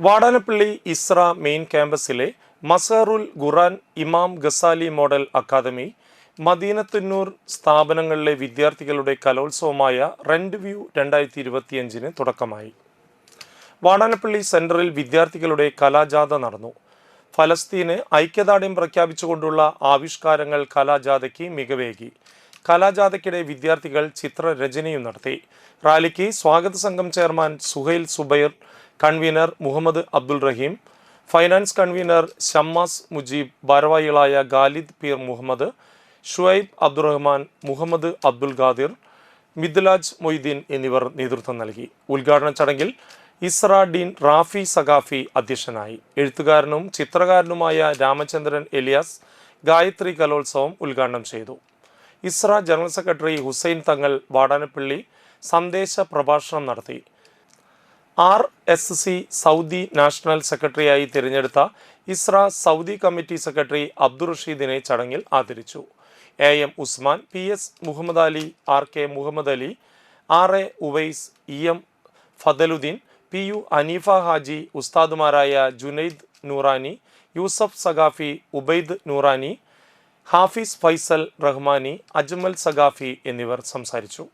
Vadanappally Isra main ക്യാമ്പസിലെ Mazharul Quran Imam Ghazali model academy Madeenathunnoor സ്ഥാപനങ്ങളിലെ വിദ്യാർത്ഥികളുടെ കലോത്സവമായ റെൻഡ് വ്യൂ രണ്ടായിരത്തി ഇരുപത്തിയഞ്ചിന് തുടക്കമായി. വാടാനപ്പള്ളി സെന്ററിൽ വിദ്യാർത്ഥികളുടെ കലാജാഥ നടന്നു. ഫലസ്തീന് ഐക്യദാർഢ്യം പ്രഖ്യാപിച്ചുകൊണ്ടുള്ള ആവിഷ്കാരങ്ങൾ കലാജാഥയ്ക്ക് മികവേകി. കലാജാഥയ്ക്കിടെ വിദ്യാർത്ഥികൾ ചിത്രരചനയും നടത്തി. റാലിക്ക് സ്വാഗത സംഘം chairman Suhail Subair convener Muhammad Abdul Rahim finance convener Shammas Mujeeb ഭാരവാഹികളായ ഖാലിദ് പീർ മുഹമ്മദ് ഷുഐബ് അബ്ദുറഹ്മാൻ മുഹമ്മദ് അബ്ദുൽ ഖാദിർ മിദ്ലാജ് മൊയ്തീൻ എന്നിവർ നേതൃത്വം നൽകി. ഉദ്ഘാടന ചടങ്ങിൽ ഇസ്ര ഡീൻ റാഫി സഖാഫി അധ്യക്ഷനായി. എഴുത്തുകാരനും ചിത്രകാരനുമായ രാമചന്ദ്രൻ എലിയാസ് ഗായത്രി കലോത്സവം ഉദ്ഘാടനം ചെയ്തു. ഇസ്ര ജനറൽ സെക്രട്ടറി ഹുസൈൻ തങ്ങൾ വാടാനപ്പള്ളി സന്ദേശ പ്രഭാഷണം നടത്തി. R S C Saudi national സെക്രട്ടറിയായി തിരഞ്ഞെടുത്ത Isra Saudi committee secretary Abdul റഷീദിനെ ചടങ്ങിൽ ആദരിച്ചു. A M Usman P S Muhammad Ali R K Muhammad Ali R A Uvais E M Fadaludheen P U Aneefa Haji ഉസ്താദുമാരായ Junaid Noorani Yusuf Saqafi Ubaid Noorani Hafiz Faisal Rahmani Ajmal Saqafi എന്നിവർ സംസാരിച്ചു.